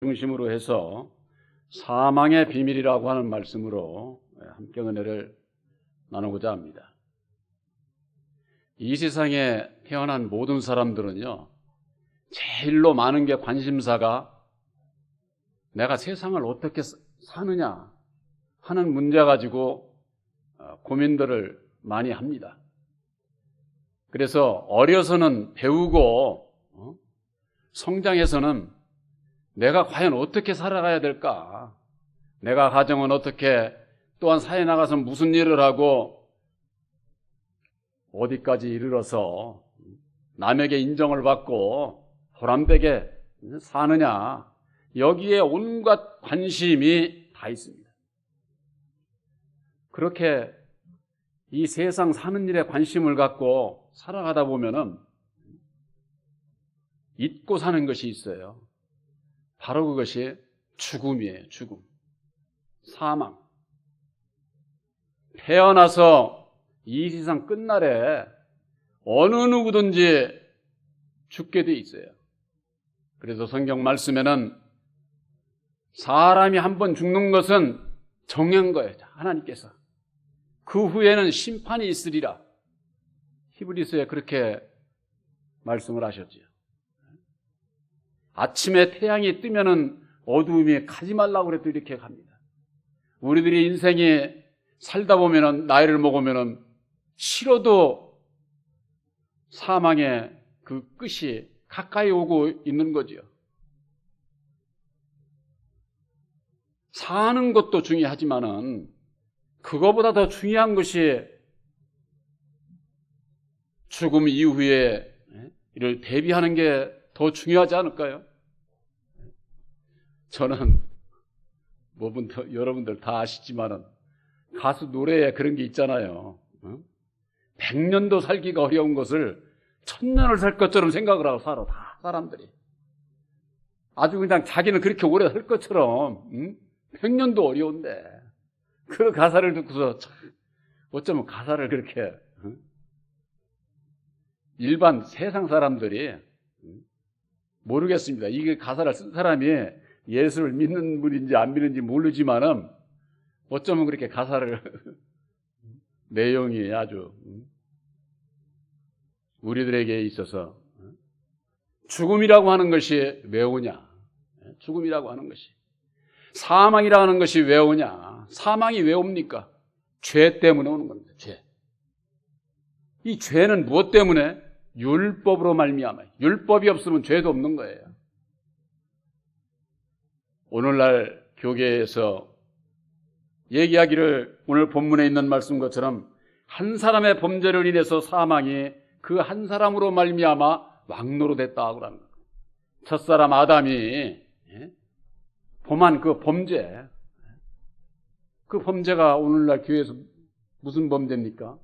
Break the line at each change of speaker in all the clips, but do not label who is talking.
중심으로 해서 사망의 비밀이라고 하는 말씀으로 함께 은혜를 나누고자 합니다. 이 세상에 태어난 모든 사람들은요, 제일로 많은 게 관심사가 내가 세상을 어떻게 사느냐 하는 문제 가지고 어, 고민들을 많이 합니다. 그래서 어려서는 배우고 어? 성장해서는 내가 과연 어떻게 살아가야 될까? 내가 가정은 어떻게 또한 사회 나가서 무슨 일을 하고 어디까지 이르러서 남에게 인정을 받고 보람되게 사느냐 여기에 온갖 관심이 다 있습니다. 그렇게 이 세상 사는 일에 관심을 갖고 살아가다 보면은 잊고 사는 것이 있어요. 바로 그것이 죽음이에요, 죽음. 사망. 태어나서 이 세상 끝날에 어느 누구든지 죽게 돼 있어요. 그래서 성경 말씀에는 사람이 한 번 죽는 것은 정한 거예요. 하나님께서. 그 후에는 심판이 있으리라. 히브리서에 그렇게 말씀을 하셨지요. 아침에 태양이 뜨면은 어두움이 가지 말라고 그래도 이렇게 갑니다. 우리들이 인생이 살다 보면은 나이를 먹으면은 싫어도 사망의 그 끝이 가까이 오고 있는 거지요. 사는 것도 중요하지만은 그거보다 더 중요한 것이 죽음 이후에 이를 대비하는 게 더 중요하지 않을까요? 저는 뭐분 여러분들 다 아시지만은 가수 노래에 그런 게 있잖아요. 백년도 살기가 어려운 것을 천년을 살 것처럼 생각을 하고 살아 다 사람들이 아주 그냥 자기는 그렇게 오래 살 것처럼 응? 백년도 어려운데 그 가사를 듣고서 참, 어쩌면 가사를 그렇게 응? 일반 세상 사람들이 응? 모르겠습니다. 이게 가사를 쓴 사람이 예수를 믿는 분인지 안 믿는지 모르지만은 어쩌면 그렇게 가사를 내용이 아주 우리들에게 있어서 죽음이라고 하는 것이 왜 오냐? 죽음이라고 하는 것이 사망이라고 하는 것이 왜 오냐? 사망이 왜 옵니까? 죄 때문에 오는 겁니다. 죄. 이 죄는 무엇 때문에? 율법으로 말미암아. 율법이 없으면 죄도 없는 거예요. 오늘날 교계에서 얘기하기를 오늘 본문에 있는 말씀 것처럼 한 사람의 범죄를 인해서 사망이 그 한 사람으로 말미암아 왕노로 됐다고 거예요. 첫사람 아담이 예? 범한 그 범죄 그 범죄가 오늘날 교회에서 무슨 범죄입니까?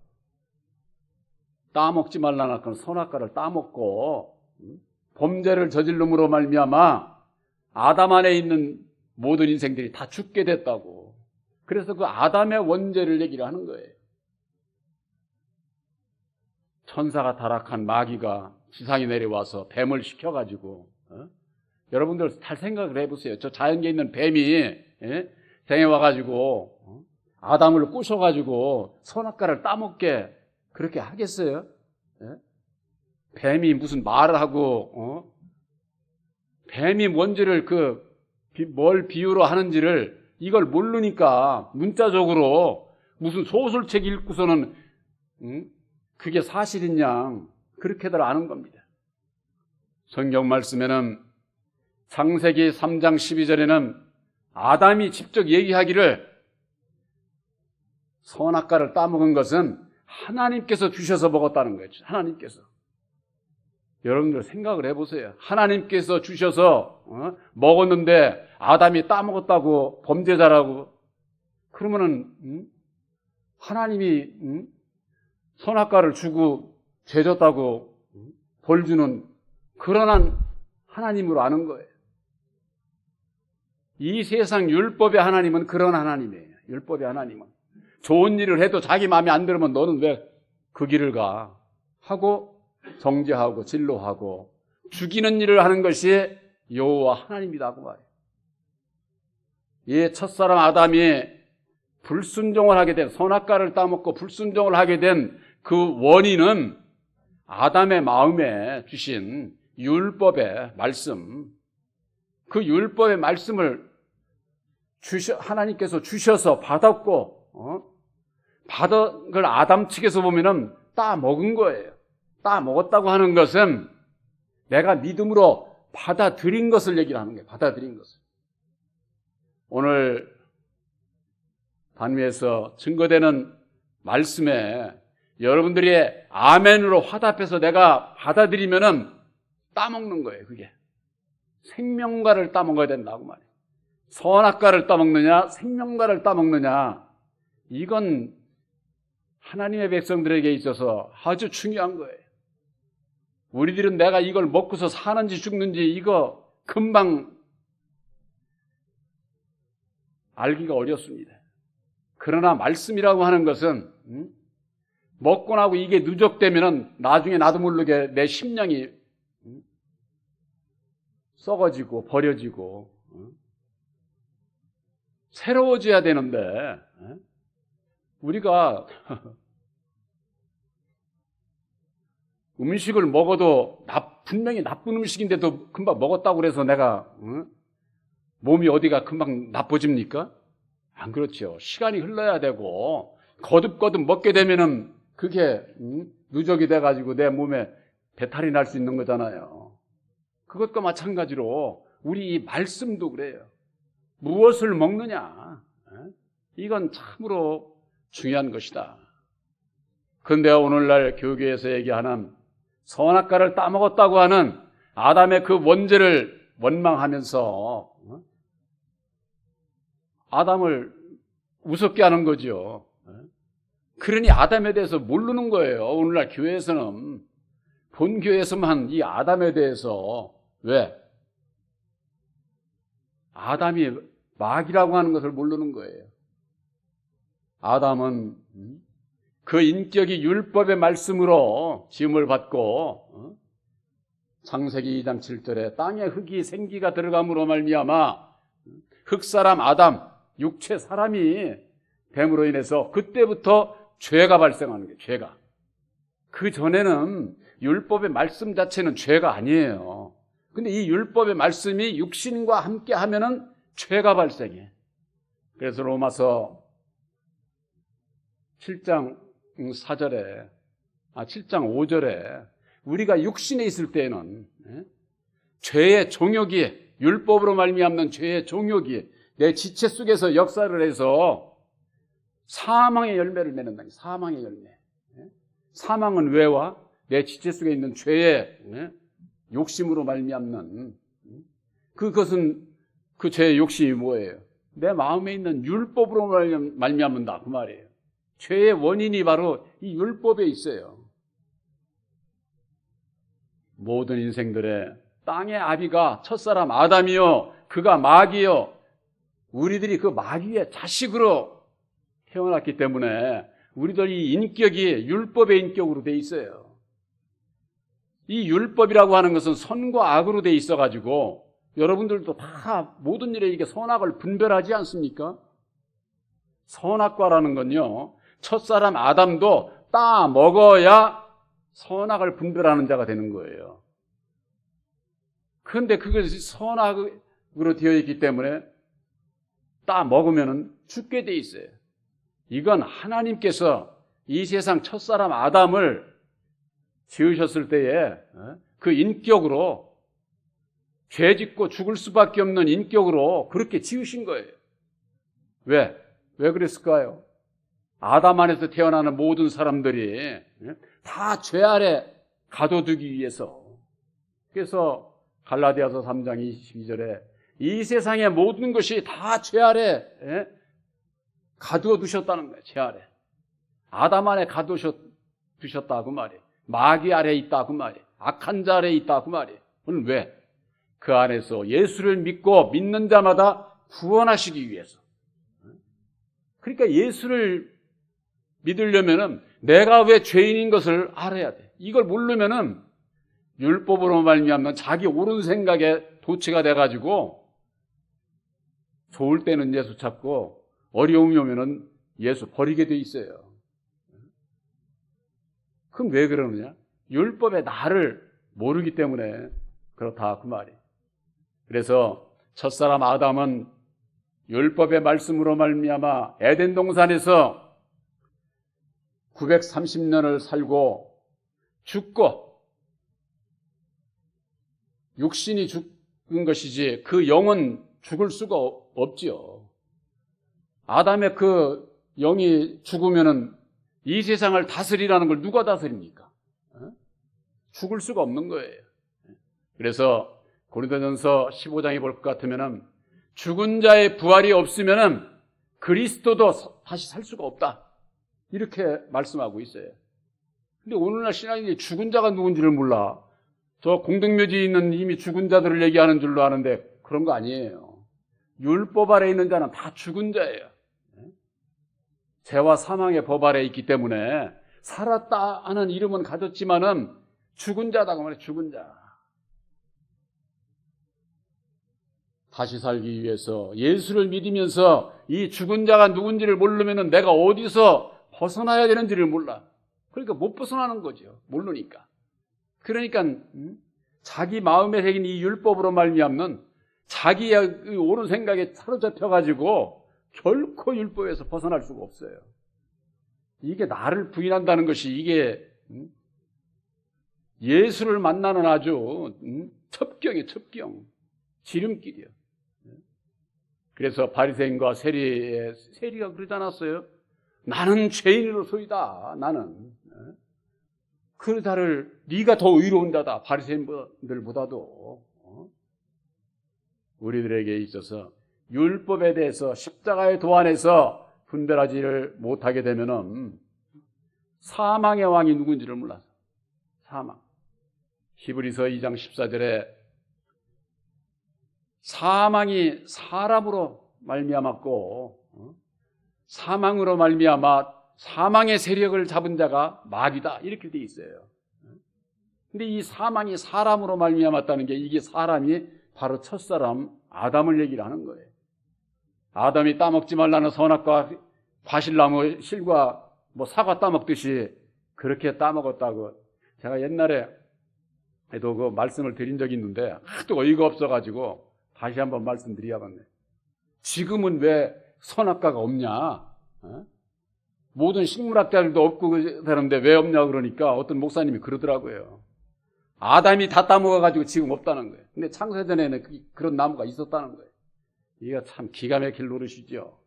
따먹지 말라는 그 선악과를 따먹고 범죄를 저질름으로 말미암아 아담 안에 있는 모든 인생들이 다 죽게 됐다고. 그래서 그 아담의 원죄를 얘기를 하는 거예요. 천사가 타락한 마귀가 지상에 내려와서 뱀을 시켜가지고 어? 여러분들 잘 생각을 해보세요. 저 자연계에 있는 뱀이 예? 생에 와가지고 어? 아담을 꼬셔가지고 선악과를 따먹게 그렇게 하겠어요? 예? 뱀이 무슨 말을 하고 어? 뱀이 뭔지를 그 뭘 비유로 하는지를 이걸 모르니까 문자적으로 무슨 소설책 읽고서는 응? 그게 사실인 양 그렇게들 아는 겁니다. 성경 말씀에는 창세기 3장 12절에는 아담이 직접 얘기하기를 선악과를 따먹은 것은 하나님께서 주셔서 먹었다는 거예요. 하나님께서. 여러분들 생각을 해보세요. 하나님께서 주셔서 어? 먹었는데 아담이 따먹었다고 범죄자라고 그러면은 음? 하나님이 음? 선악과를 주고 죄졌다고 음? 벌 주는 그러한 하나님으로 아는 거예요. 이 세상 율법의 하나님은 그런 하나님이에요. 율법의 하나님은 좋은 일을 해도 자기 마음에 안 들으면 너는 왜 그 길을 가 하고 정죄하고 진로하고 죽이는 일을 하는 것이 여호와 하나님이라고 말해요. 이 첫사람 아담이 불순종을 하게 된 선악과를 따먹고 불순종을 하게 된 그 원인은 아담의 마음에 주신 율법의 말씀, 그 율법의 말씀을 주셔, 하나님께서 주셔서 받았고, 어? 받은 걸 아담 측에서 보면은 따 먹은 거예요. 따 먹었다고 하는 것은 내가 믿음으로 받아들인 것을 얘기를 하는 거예요. 받아들인 것을. 오늘 단위에서 증거되는 말씀에 여러분들이 아멘으로 화답해서 내가 받아들이면은 따먹는 거예요, 그게. 생명과를 따먹어야 된다고 말이에요. 선악과를 따먹느냐, 생명과를 따먹느냐, 이건 하나님의 백성들에게 있어서 아주 중요한 거예요. 우리들은 내가 이걸 먹고서 사는지 죽는지 이거 금방 알기가 어렵습니다. 그러나 말씀이라고 하는 것은 음? 먹고 나고 이게 누적되면은 나중에 나도 모르게 내 심령이 음? 썩어지고 버려지고 음? 새로워져야 되는데 음? 우리가 음식을 먹어도 나, 분명히 나쁜 음식인데도 금방 먹었다고 그래서 내가 응? 몸이 어디가 금방 나빠집니까? 안 그렇죠. 시간이 흘러야 되고 거듭거듭 먹게 되면은 그게 응? 누적이 돼가지고 내 몸에 배탈이 날 수 있는 거잖아요. 그것과 마찬가지로 우리 이 말씀도 그래요. 무엇을 먹느냐? 응? 이건 참으로 중요한 것이다. 그런데 오늘날 교계에서 얘기하는 선악과를 따먹었다고 하는 아담의 그 원죄를 원망하면서 어? 아담을 우습게 하는 거죠. 그러니 아담에 대해서 모르는 거예요. 오늘날 교회에서는 본 교회에서만 이 아담에 대해서 왜 아담이 마귀라고 하는 것을 모르는 거예요. 아담은 음? 그 인격이 율법의 말씀으로 지음을 받고 어? 창세기 2장 7절에 땅에 흙이 생기가 들어감으로 말미암아 흙사람 아담 육체 사람이 됨으로 인해서 그때부터 죄가 발생하는 거예요. 죄가. 그 전에는 율법의 말씀 자체는 죄가 아니에요. 근데 이 율법의 말씀이 육신과 함께 하면은 죄가 발생해. 그래서 로마서 7장 4절에, 아, 7장 5절에 우리가 육신에 있을 때에는 예? 죄의 종욕이 율법으로 말미암는 죄의 종욕이 내 지체 속에서 역사를 해서 사망의 열매를 맺는다. 사망의 열매. 예? 사망은 왜와 내 지체 속에 있는 죄의 예? 욕심으로 말미암는 그것은 그 죄의 욕심이 뭐예요? 내 마음에 있는 율법으로 말미암는다 그 말이에요. 죄의 원인이 바로 이 율법에 있어요. 모든 인생들의 땅의 아비가 첫사람 아담이요. 그가 마귀요. 우리들이 그 마귀의 자식으로 태어났기 때문에 우리들 이 인격이 율법의 인격으로 돼 있어요. 이 율법이라고 하는 것은 선과 악으로 돼 있어 가지고 여러분들도 다 모든 일에 이게 선악을 분별하지 않습니까? 선악과라는 건요. 첫사람 아담도 따 먹어야 선악을 분별하는 자가 되는 거예요. 그런데 그것이 선악으로 되어 있기 때문에 따 먹으면 죽게 돼 있어요. 이건 하나님께서 이 세상 첫사람 아담을 지으셨을 때에 어, 그 인격으로 죄 짓고 죽을 수밖에 없는 인격으로 그렇게 지으신 거예요. 왜? 왜 그랬을까요? 아담 안에서 태어나는 모든 사람들이 예, 다죄 아래 가둬두기 위해서 그래서 갈라디아서 3장 22절에 이 세상의 모든 것이 다 죄 아래 예, 가두어 두셨다는 거예요. 죄 아래. 아담 안에 가두어 두셨다고 말이에요. 마귀 아래 있다고 말이에요. 악한 자 아래 있다고 말이에요. 그건 왜? 그 안에서 예수를 믿고 믿는 자마다 구원하시기 위해서. 그러니까 예수를 믿으려면은 내가 왜 죄인인 것을 알아야 돼. 이걸 모르면은 율법으로 말미암는 자기 옳은 생각에 도취가 돼 가지고 좋을 때는 예수 찾고 어려움이 오면은 예수 버리게 돼 있어요. 그럼 왜 그러느냐? 율법의 나를 모르기 때문에 그렇다 그 말이. 그래서 첫사람 아담은 율법의 말씀으로 말미암아 에덴 동산에서 930년을 살고 죽고 육신이 죽은 것이지 그 영은 죽을 수가 없지요. 아담의 그 영이 죽으면은 이 세상을 다스리라는 걸 누가 다스립니까? 어? 죽을 수가 없는 거예요. 그래서 고린도전서 15장에 볼 것 같으면은 죽은 자의 부활이 없으면은 그리스도도 다시 살 수가 없다. 이렇게 말씀하고 있어요. 근데 오늘날 신앙인이 죽은 자가 누군지를 몰라. 저 공동묘지에 있는 이미 죽은 자들을 얘기하는 줄로 아는데 그런 거 아니에요. 율법 아래 있는 자는 다 죽은 자예요. 죄와 사망의 법 아래 있기 때문에 살았다 하는 이름은 가졌지만은 죽은 자다 그 말이에요. 죽은 자. 다시 살기 위해서 예수를 믿으면서 이 죽은 자가 누군지를 모르면은 내가 어디서 벗어나야 되는지를 몰라. 그러니까 못 벗어나는 거죠. 모르니까. 그러니까 음? 자기 마음에 새긴 이 율법으로 말미암는 자기의 옳은 생각에 사로잡혀 가지고 결코 율법에서 벗어날 수가 없어요. 이게 나를 부인한다는 것이 이게 음? 예수를 만나는 아주 음? 첩경이 첩경 지름길이요. 그래서 바리새인과 세리의 세리가 그러지 않았어요? 나는 죄인으로소이다. 나는 그 자를 네가 더 의로운 자다. 바리새인들보다도 어? 우리들에게 있어서 율법에 대해서 십자가의 도안에서 분별하지를 못하게 되면은 사망의 왕이 누군지를 몰라서 사망. 히브리서 2장 14절에 사망이 사람으로 말미암았고 어? 사망으로 말미암아 사망의 세력을 잡은 자가 마귀다 이렇게 돼 있어요. 근데 이 사망이 사람으로 말미암았다는 게 이게 사람이 바로 첫사람 아담을 얘기를 하는 거예요. 아담이 따먹지 말라는 선악과 과실나무 실과 뭐 사과 따먹듯이 그렇게 따먹었다고 제가 옛날에 에도 그 말씀을 드린 적이 있는데 하도 어이가 없어가지고 다시 한번 말씀드려야겠네. 지금은 왜 선악과가 없냐? 어? 모든 식물학자들도 없고 그러는데 왜 없냐 그러니까 어떤 목사님이 그러더라고요. 아담이 다 따먹어가지고 지금 없다는 거예요. 근데 창세전에는 그, 그런 나무가 있었다는 거예요. 이게 참 기가 막힐 노릇이죠.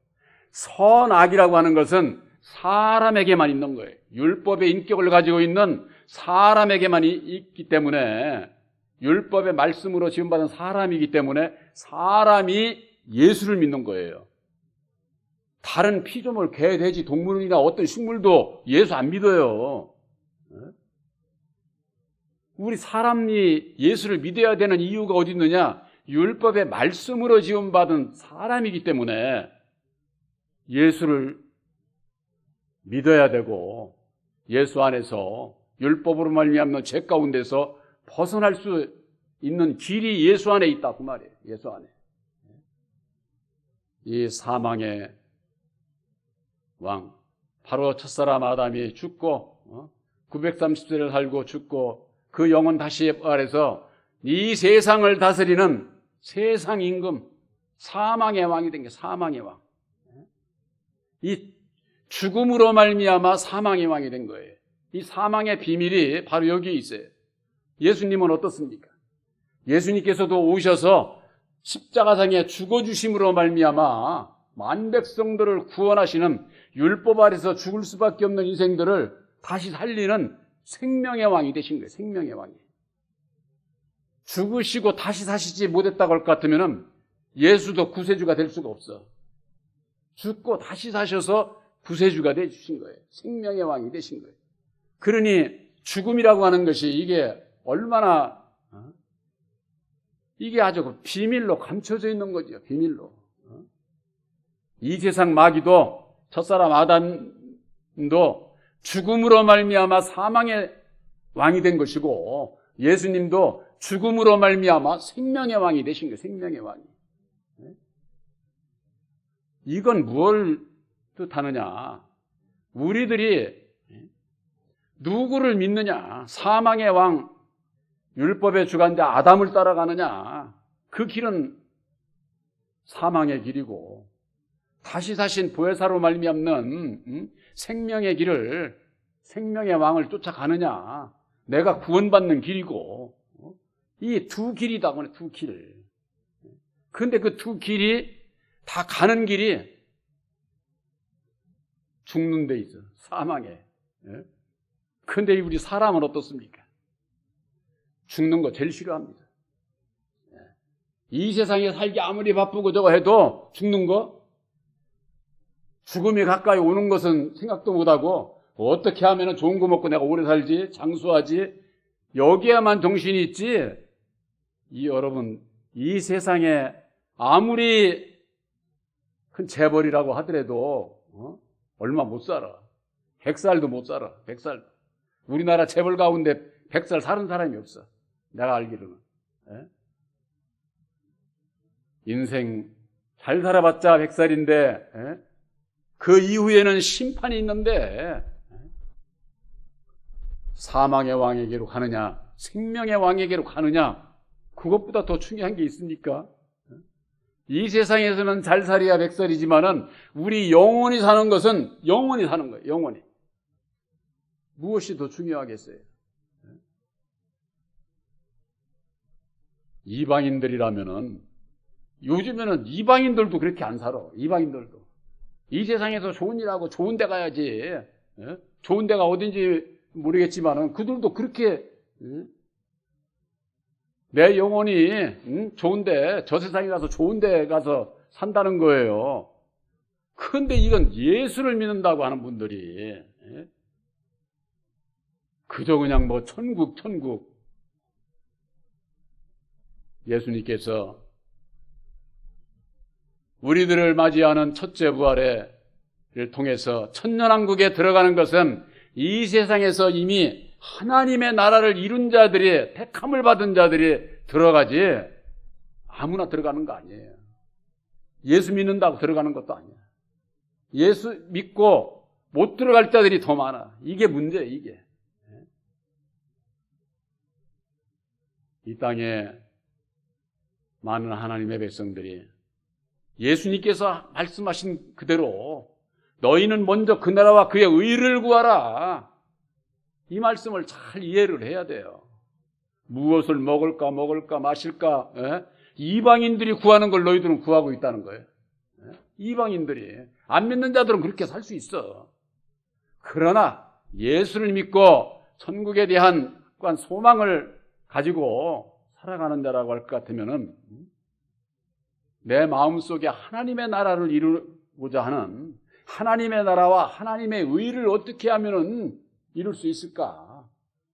선악이라고 하는 것은 사람에게만 있는 거예요. 율법의 인격을 가지고 있는 사람에게만 있기 때문에 율법의 말씀으로 지원받은 사람이기 때문에 사람이 예수를 믿는 거예요. 다른 피조물, 개, 돼지, 동물이나 어떤 식물도 예수 안 믿어요. 우리 사람이 예수를 믿어야 되는 이유가 어디 있느냐? 율법의 말씀으로 지원받은 사람이기 때문에 예수를 믿어야 되고 예수 안에서 율법으로 말미암는 죄 가운데서 벗어날 수 있는 길이 예수 안에 있다 그 말이에요. 예수 안에. 이 사망의 왕 바로 첫사람 아담이 죽고 어? 930세를 살고 죽고 그 영혼 다시 부활해서 이 세상을 다스리는 세상 임금 사망의 왕이 된 게 사망의 왕. 이 죽음으로 말미암아 사망의 왕이 된 거예요. 이 사망의 비밀이 바로 여기에 있어요. 예수님은 어떻습니까? 예수님께서도 오셔서 십자가상에 죽어 주심으로 말미암아 만 백성들을 구원하시는 율법 아래서 죽을 수밖에 없는 인생들을 다시 살리는 생명의 왕이 되신 거예요. 생명의 왕이. 죽으시고 다시 사시지 못했다고 할 것 같으면 예수도 구세주가 될 수가 없어. 죽고 다시 사셔서 구세주가 되신 거예요. 생명의 왕이 되신 거예요. 그러니 죽음이라고 하는 것이 이게 얼마나 어? 이게 아주 그 비밀로 감춰져 있는 거죠. 비밀로. 어? 이 세상 마귀도 첫사람 아담도 죽음으로 말미암아 사망의 왕이 된 것이고 예수님도 죽음으로 말미암아 생명의 왕이 되신 거예요. 생명의 왕이. 네? 이건 뭘 뜻하느냐? 우리들이 누구를 믿느냐? 사망의 왕, 율법의 주관자 아담을 따라가느냐? 그 길은 사망의 길이고 다시 사신 보혜사로 말미암는 음? 생명의 길을 생명의 왕을 쫓아가느냐? 내가 구원받는 길이고 이두 길이다 보네 두 길. 근데 그 두 길이 다 가는 길이 죽는 데 있어 사망에. 예? 근데 우리 사람은 어떻습니까? 죽는 거 제일 싫어합니다. 예. 이 세상에 살기 아무리 바쁘고 저거 해도 죽는 거 죽음이 가까이 오는 것은 생각도 못하고 어떻게 하면 좋은 거 먹고 내가 오래 살지 장수하지 여기에만 정신이 있지 이 여러분 이 세상에 아무리 큰 재벌이라고 하더라도 어? 얼마 못 살아 백살도 못 살아 백살 우리나라 재벌 가운데 백살 사는 사람이 없어 내가 알기로는 예? 인생 잘 살아봤자 백살인데 예? 그 이후에는 심판이 있는데 사망의 왕에게로 가느냐 생명의 왕에게로 가느냐 그것보다 더 중요한 게 있습니까? 이 세상에서는 잘 살이야 백살이지만은 우리 영원히 사는 것은 영원히 사는 거예요. 영원히. 무엇이 더 중요하겠어요? 이방인들이라면은 요즘에는 이방인들도 그렇게 안 살아. 이방인들도. 이 세상에서 좋은 일하고 좋은 데 가야지. 예? 좋은 데가 어딘지 모르겠지만은 그들도 그렇게 예? 내 영혼이 응? 좋은데 저 세상에 가서 좋은데 가서 산다는 거예요. 근데 이건 예수를 믿는다고 하는 분들이 예? 그저 그냥 뭐 천국 천국 예수님께서 우리들을 맞이하는 첫째 부활을 통해서 천년왕국에 들어가는 것은 이 세상에서 이미 하나님의 나라를 이룬 자들이 택함을 받은 자들이 들어가지 아무나 들어가는 거 아니에요. 예수 믿는다고 들어가는 것도 아니야. 예수 믿고 못 들어갈 자들이 더 많아. 이게 문제예요, 이게. 이 땅에 많은 하나님의 백성들이 예수님께서 말씀하신 그대로 너희는 먼저 그 나라와 그의 의를 구하라. 이 말씀을 잘 이해를 해야 돼요. 무엇을 먹을까, 먹을까, 마실까, 에? 이방인들이 구하는 걸 너희들은 구하고 있다는 거예요. 에? 이방인들이. 안 믿는 자들은 그렇게 살 수 있어. 그러나 예수를 믿고 천국에 대한 소망을 가지고 살아가는 자라고 할 것 같으면은 내 마음 속에 하나님의 나라를 이루고자 하는 하나님의 나라와 하나님의 의를 어떻게 하면은 이룰 수 있을까?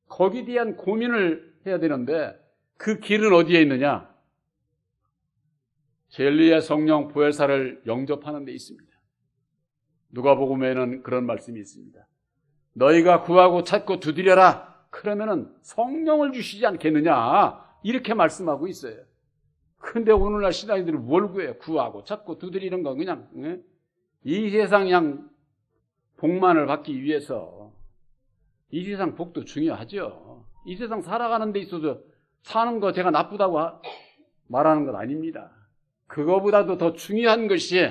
거기에 대한 고민을 해야 되는데 그 길은 어디에 있느냐? 젤리의 성령 보혜사를 영접하는 데 있습니다. 누가복음에는 그런 말씀이 있습니다. 너희가 구하고 찾고 두드려라. 그러면은 성령을 주시지 않겠느냐? 이렇게 말씀하고 있어요. 근데 오늘날 신앙인들이 뭘 구해요? 구하고 찾고 두드리는 거 그냥 예? 이 세상 그냥 복만을 받기 위해서 이 세상 복도 중요하죠. 이 세상 살아가는 데 있어서 사는 거 제가 나쁘다고 말하는 건 아닙니다. 그거보다도 더 중요한 것이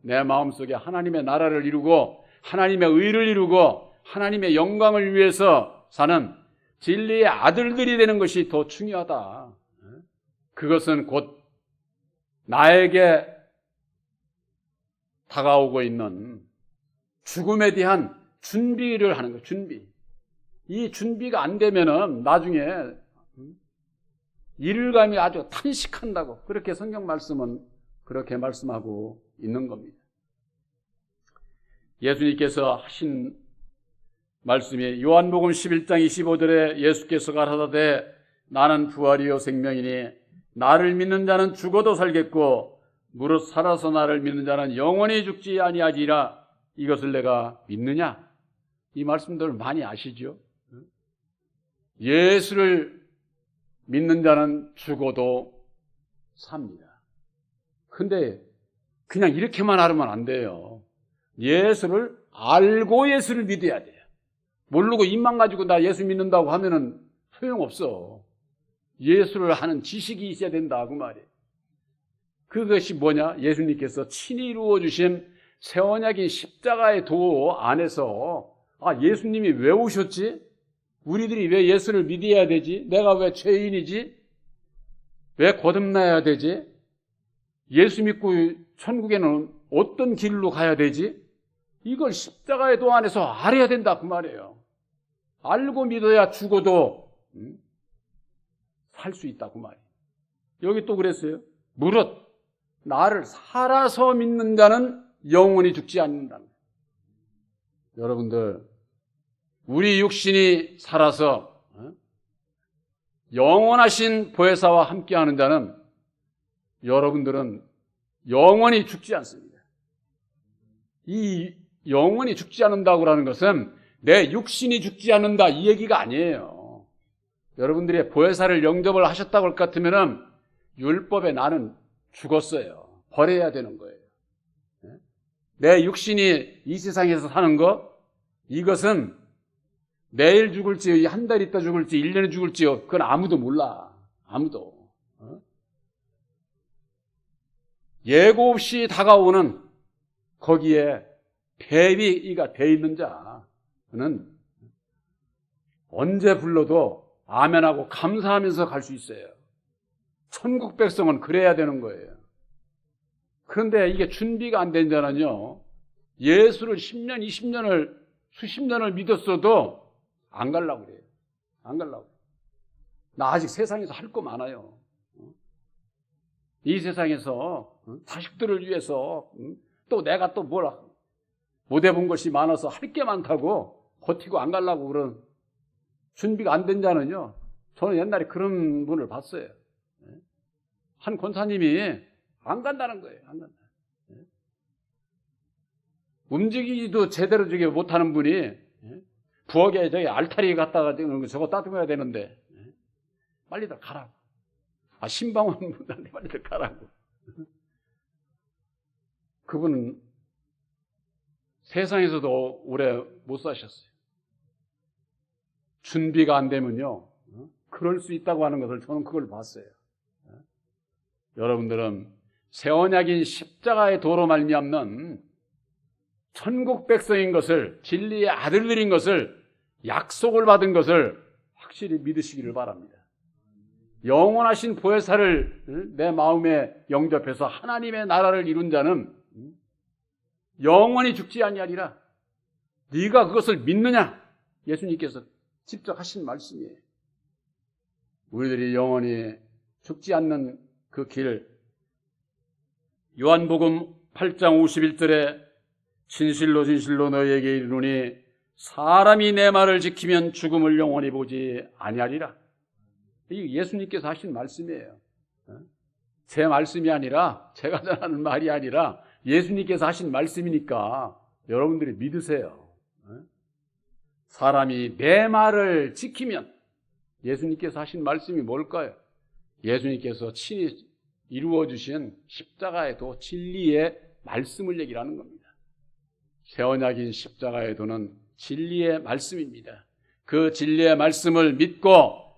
내 마음속에 하나님의 나라를 이루고 하나님의 의를 이루고 하나님의 영광을 위해서 사는 진리의 아들들이 되는 것이 더 중요하다. 그것은 곧 나에게 다가오고 있는 죽음에 대한 준비를 하는 거예요. 준비. 이 준비가 안 되면은 나중에 일감이 아주 탄식한다고 그렇게 성경 말씀은 그렇게 말씀하고 있는 겁니다. 예수님께서 하신 말씀이 요한복음 11장 25절에 예수께서 가라사대 나는 부활이요 생명이니 나를 믿는 자는 죽어도 살겠고 무릇 살아서 나를 믿는 자는 영원히 죽지 아니하리라 이것을 내가 믿느냐? 이 말씀들 많이 아시죠? 예수를 믿는 자는 죽어도 삽니다. 근데 그냥 이렇게만 알으면 안 돼요. 예수를 알고 예수를 믿어야 돼요. 모르고 입만 가지고 나 예수 믿는다고 하면은 소용없어. 예수를 하는 지식이 있어야 된다 그 말이에요. 그것이 뭐냐? 예수님께서 친히 이루어 주신 새 언약인 십자가의 도 안에서 아 예수님이 왜 오셨지? 우리들이 왜 예수를 믿어야 되지? 내가 왜 죄인이지? 왜 거듭나야 되지? 예수 믿고 천국에는 어떤 길로 가야 되지? 이걸 십자가의 도 안에서 알아야 된다 그 말이에요. 알고 믿어야 죽어도 음, 살 수 있다 그 말이에요. 여기 또 그랬어요. 무릇 나를 살아서 믿는 자는 영원히 죽지 않는다. 여러분들 우리 육신이 살아서 어? 영원하신 보혜사와 함께하는 자는 여러분들은 영원히 죽지 않습니다. 이 영원히 죽지 않는다고 하는 것은 내 육신이 죽지 않는다 이 얘기가 아니에요. 여러분들이 보혜사를 영접을 하셨다고 할 것 같으면은 율법에 나는 죽었어요. 버려야 되는 거예요. 내 육신이 이 세상에서 사는 것 이것은 내일 죽을지 한 달 있다 죽을지 1년에 죽을지 그건 아무도 몰라. 아무도. 어? 예고 없이 다가오는 거기에 대비가 돼 있는 자는 언제 불러도 아멘하고 감사하면서 갈 수 있어요. 천국 백성은 그래야 되는 거예요. 그런데 이게 준비가 안 된 자는요, 예수를 10년, 20년을, 수십 년을 믿었어도 안 갈라고 그래요. 안 갈라고. 나 아직 세상에서 할 거 많아요. 이 세상에서 자식들을 위해서 또 내가 또 뭘 못 해본 것이 많아서 할 게 많다고 버티고 안 가려고 그런 준비가 안 된 자는요. 저는 옛날에 그런 분을 봤어요. 한 권사님이 안 간다는 거예요. 안 간다. 움직이지도 제대로 저기 못하는 분이 부엌에 저기 알타리 갖다가 저거 따뜻해야 되는데 빨리들 가라고. 아 신방원 분한테 빨리들 가라고. 그분은 세상에서도 오래 못 사셨어요. 준비가 안 되면요. 그럴 수 있다고 하는 것을 저는 그걸 봤어요. 여러분들은 새 언약인 십자가의 도로 말미암는 천국 백성인 것을 진리의 아들들인 것을 약속을 받은 것을 확실히 믿으시기를 바랍니다. 영원하신 보혜사를 내 마음에 영접해서 하나님의 나라를 이룬 자는 영원히 죽지 아니하리라. 네가 그것을 믿느냐? 예수님께서 직접 하신 말씀이에요. 우리들이 영원히 죽지 않는 그 길, 요한복음 8장 51절에 진실로 진실로 너희에게 이르노니 사람이 내 말을 지키면 죽음을 영원히 보지 아니하리라. 이 예수님께서 하신 말씀이에요. 어? 제 말씀이 아니라 제가 전하는 말이 아니라 예수님께서 하신 말씀이니까 여러분들이 믿으세요. 어? 사람이 내 말을 지키면 예수님께서 하신 말씀이 뭘까요? 예수님께서 친히 이루어 주신 십자가에도 진리의 말씀을 얘기하는 겁니다. 새 언약인 십자가에도는 진리의 말씀입니다. 그 진리의 말씀을 믿고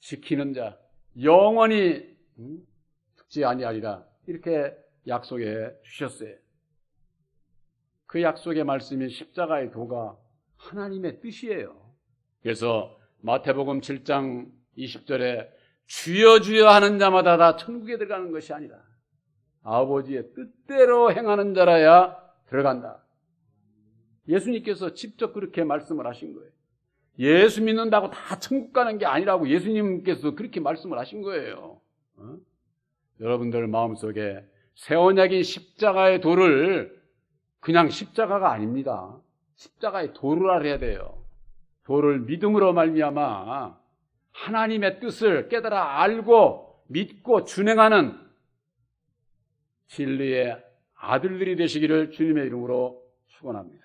지키는 자 영원히 음, 죽지 아니하리라 이렇게 약속해 주셨어요. 그 약속의 말씀이 십자가의 도가 하나님의 뜻이에요. 그래서 마태복음 7장 20절에 주여 주여 하는 자마다 다 천국에 들어가는 것이 아니라 아버지의 뜻대로 행하는 자라야 들어간다. 예수님께서 직접 그렇게 말씀을 하신 거예요. 예수 믿는다고 다 천국 가는 게 아니라고 예수님께서 그렇게 말씀을 하신 거예요. 어? 여러분들 마음속에 새 언약인 십자가의 도를 그냥 십자가가 아닙니다. 십자가의 도를 알아야 돼요. 도를 믿음으로 말미암아 하나님의 뜻을 깨달아 알고 믿고 준행하는 진리의 아들들이 되시기를 주님의 이름으로 축원합니다.